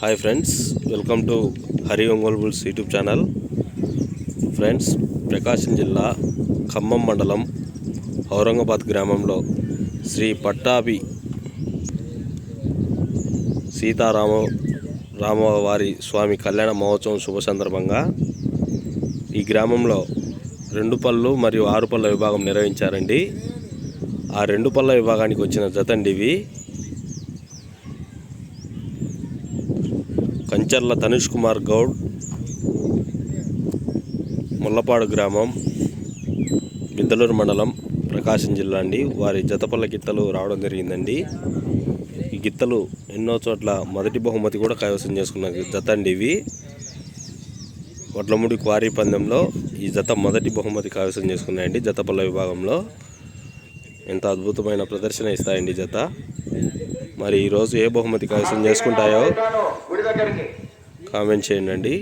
Hi friends welcome to Hari Ongole bulls YouTube channel. Friends Prakasam జిల్లా ఖమ్మం మండలం ఔరంగాబాద్ గ్రామంలో శ్రీ పట్టాభి సీతారామ రామవారి స్వామి కళ్యాణ మహోత్సవం శుభ సందర్భంగా ఈ గ్రామంలో రెండు పళ్ళు మరియు ఆరు పళ్ళ విభాగం నిర్వహించారండి. ఆ రెండు పళ్ళ విభాగానికి వచ్చిన జతండివి కంచర్ల తనుష్ కుమార్ గౌడ్ ముల్లపాడు గ్రామం బిద్దలూరు మండలం ప్రకాశం జిల్లా అండి. వారి జతపల్ల గిత్తలు రావడం జరిగిందండి. ఈ గిత్తలు ఎన్నో చోట్ల మొదటి బహుమతి కూడా కైవసం చేసుకున్న జత అండి ఇవి. వడ్లముడి క్వారీ పందెంలో ఈ జత మొదటి బహుమతి కైవసం చేసుకున్నాయండి జతపల్ల విభాగంలో. ఎంత అద్భుతమైన ప్రదర్శన ఇస్తాయండి జత. మరి ఈరోజు ఏ బహుమతి కైవసం చేసుకుంటాయో కామెంట్ చేయండి.